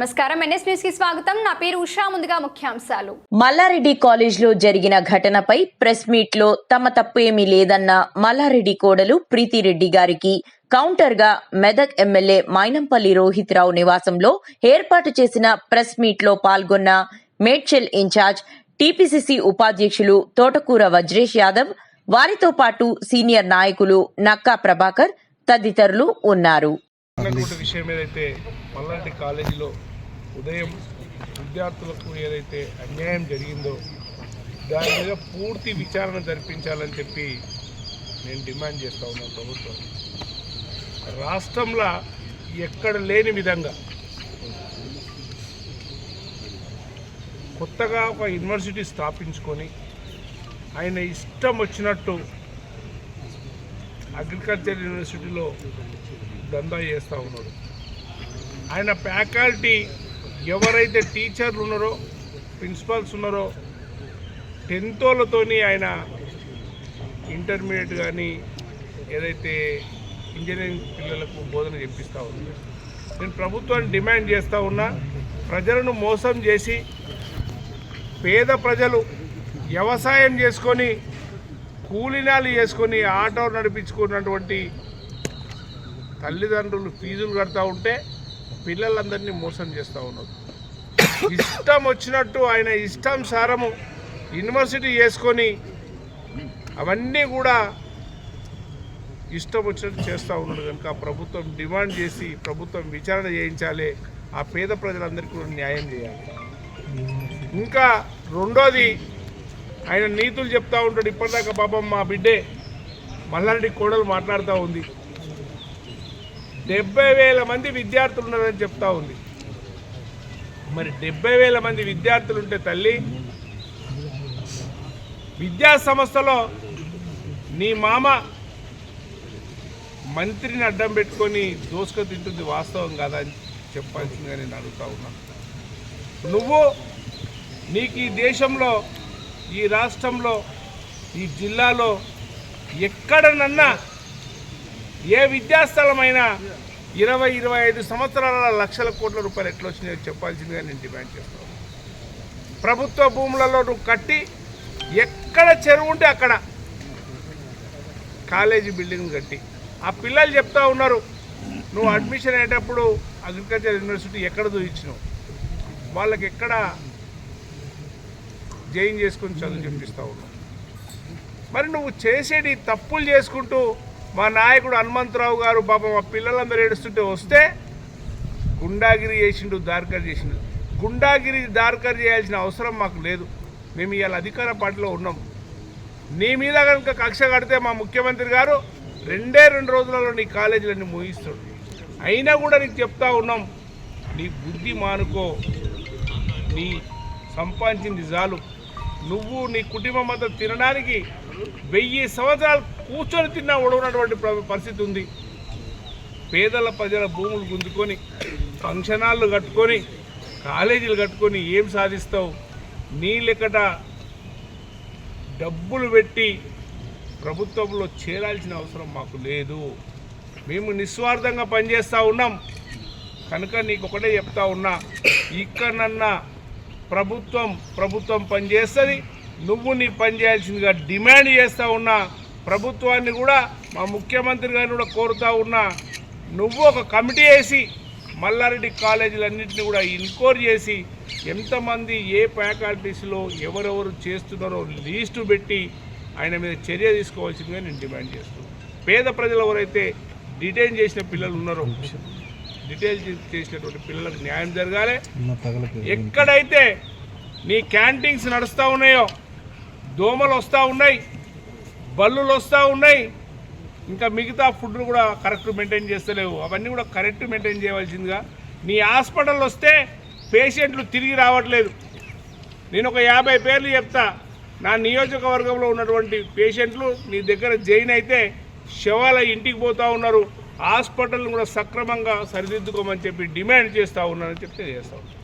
నమస్కారం. ఎన్ఎస్ న్యూస్కి స్వాగతం. నా పేరు ఉషా. ముందుగా ముఖ్యాంశాలు. మల్లారెడ్డి కాలేజ్లో జరిగిన ఘటనపై ప్రెస్ మీట్లో తమ తప్పు ఏమీ లేదన్న మల్లారెడ్డి కోడలు ప్రీతిరెడ్డి గారికి కౌంటర్గా మెదక్ ఎమ్మెల్యే మైనంపల్లి రోహిత్ రావు నివాసంలో ఏర్పాటు చేసిన ప్రెస్ మీట్లో పాల్గొన్న మేడ్చల్ ఇన్ఛార్జ్ టీపీసీసీ ఉపాధ్యక్షులు తోటకూర వజ్రేష్ యాదవ్ వారితో పాటు సీనియర్ నాయకులు నక్కా ప్రభాకర్ తదితరులు ఉన్నారు. ఉన్నటువంటి విషయం ఏదైతే మల్లారెడ్డి కాలేజీలో ఉదయం విద్యార్థులకు ఏదైతే అన్యాయం జరిగిందో దాని మీద పూర్తి విచారణ జరిపించాలని చెప్పి నేను డిమాండ్ చేస్తా ఉన్నాను ప్రభుత్వం. రాష్ట్రంలో ఎక్కడ లేని విధంగా కొత్తగా ఒక యూనివర్సిటీ స్థాపించుకొని ఆయన ఇష్టం వచ్చినట్టు అగ్రికల్చర్ యూనివర్సిటీలో దందా చేస్తూ ఉన్నాడు. ఆయన ఫ్యాకల్టీ ఎవరైతే టీచర్లు ఉన్నారో ప్రిన్సిపాల్స్ ఉన్నారో టెన్తోలతోని ఆయన ఇంటర్మీడియట్ కానీ ఏదైతే ఇంజనీరింగ్ పిల్లలకు బోధన చెప్పిస్తూ ఉంది నేను ప్రభుత్వాన్ని డిమాండ్ చేస్తూ ఉన్నా ప్రజలను మోసం చేసి పేద ప్రజలు వ్యవసాయం చేసుకొని కూలినాలు చేసుకొని ఆటో నడిపించుకున్నటువంటి తల్లిదండ్రులు ఫీజులు కడతా ఉంటే పిల్లలందరినీ మోసం చేస్తూ ఉన్నారు. ఇష్టం వచ్చినట్టు ఆయన ఇష్టం సారము యూనివర్సిటీ చేసుకొని అవన్నీ కూడా ఇష్టం వచ్చినట్టు చేస్తూ ఉన్నాడు కనుక ప్రభుత్వం డిమాండ్ చేసి ప్రభుత్వం విచారణ చేయించాలి. ఆ పేద ప్రజలందరికీ కూడా న్యాయం చేయాలి. ఇంకా రెండోది ఆయన నీతులు చెప్తా ఉంటాడు. ఇప్పటిదాకా పాపం మా బిడ్డే మల్లారెడ్డి కోడలు మాట్లాడుతూ ఉంది. డెబ్బై వేల మంది విద్యార్థులు ఉన్నారని చెప్తా ఉంది. మరి డెబ్బై వేల మంది విద్యార్థులు ఉంటే తల్లి విద్యా సంస్థలో నీ మామ మంత్రిని అడ్డం పెట్టుకొని దోసుక తింటుంది వాస్తవం కాదా అని చెప్పాల్సిందిగా నేను అడుగుతా ఉన్నా. నువ్వు నీకు ఈ దేశంలో ఈ రాష్ట్రంలో ఈ జిల్లాలో ఎక్కడనన్నా ఏ విద్యాస్థలమైనా ఇరవై ఇరవై ఐదు సంవత్సరాల లక్షల కోట్ల రూపాయలు ఎట్లా వచ్చినాయో చెప్పాల్సిందిగా నేను డిమాండ్ చేస్తాను ప్రభుత్వ భూములలో నువ్వు కట్టి ఎక్కడ చెరువు ఉంటే అక్కడ కాలేజీ బిల్డింగ్ కట్టి. ఆ పిల్లలు చెప్తా ఉన్నారు నువ్వు అడ్మిషన్ అయ్యేటప్పుడు అగ్రికల్చర్ యూనివర్సిటీ ఎక్కడ చూపించినావు? వాళ్ళకి ఎక్కడ జైన్ చేసుకుని చదువు చెప్పిస్తూ ఉన్నావు? మరి నువ్వు చేసేటి తప్పులు చేసుకుంటూ మా నాయకుడు హనుమంతరావు గారు పాపం మా పిల్లలందరూ ఏడుస్తుంటే వస్తే గుండాగిరి చేసిండు దార్కర్ చేసిండు. గుండాగిరి దార్కర్ చేయాల్సిన అవసరం మాకు లేదు. మేము ఇవాళ అధికార పార్టీలో ఉన్నాం. నీ మీద కనుక కక్ష కడితే మా ముఖ్యమంత్రి గారు రెండే రెండు రోజులలో నీ కాలేజీలన్నీ ముగిస్తాడు అయినా కూడా నీకు చెప్తా ఉన్నాం నీ బుద్ధి మానుకో. నీ సంపాదించింది చాలు. నువ్వు నీ కుటుంబం అంతా తినడానికి వెయ్యి సంవత్సరాలు కూర్చొని తిన్నా ఉడవనటువంటి పరిస్థితి ఉంది. పేదల ప్రజల భూములు గుంజుకొని ఫంక్షన్ కట్టుకొని కాలేజీలు కట్టుకొని ఏం సాధిస్తావు? నీ లెక్కట డబ్బులు పెట్టి ప్రభుత్వంలో చేరాల్సిన అవసరం మాకు లేదు. మేము నిస్వార్థంగా పనిచేస్తూ ఉన్నాం. కనుక నీకు ఒకటే చెప్తా ఉన్నా ఇక్కడనన్నా ప్రభుత్వం ప్రభుత్వం పనిచేస్తుంది. నువ్వు నీ పని చేయాల్సిందిగా డిమాండ్ చేస్తూ ఉన్నా ప్రభుత్వాన్ని కూడా మా ముఖ్యమంత్రి గారిని కూడా కోరుతూ ఉన్నా నువ్వు ఒక కమిటీ వేసి మల్లారెడ్డి కాలేజీలన్నింటినీ కూడా ఇన్క్వైర్ చేసి ఎంతమంది ఏ ఫ్యాకల్టీస్లో ఎవరెవరు చేస్తున్నారో లీస్టు పెట్టి ఆయన మీద చర్య తీసుకోవాల్సిందిగా నేను డిమాండ్ చేస్తున్నాను. పేద ప్రజలు ఎవరైతే డిటైన్ చేసిన పిల్లలు ఉన్నారో డిటైన్ చేసినటువంటి పిల్లలకు న్యాయం జరగాలి. ఎక్కడైతే నీ క్యాంటీన్స్ నడుస్తూ ఉన్నాయో దోమలు వస్తూ ఉన్నాయి బల్లులు వస్తూ ఉన్నాయి ఇంకా మిగతా ఫుడ్ కూడా కరెక్ట్ మెయింటైన్ చేస్తలేవు. అవన్నీ కూడా కరెక్ట్ మెయింటైన్ చేయవలసిందిగా నీ హాస్పిటల్ వస్తే పేషెంట్లు తిరిగి రావట్లేదు. నేను ఒక యాభై పేర్లు చెప్తా. నా నియోజకవర్గంలో ఉన్నటువంటి పేషెంట్లు నీ దగ్గర జైన్ అయితే శవాల ఇంటికి పోతా ఉన్నారు. హాస్పిటల్ను కూడా సక్రమంగా సరిదిద్దుకోమని చెప్పి డిమాండ్ చేస్తూ ఉన్నానని చెప్తే చేస్తాను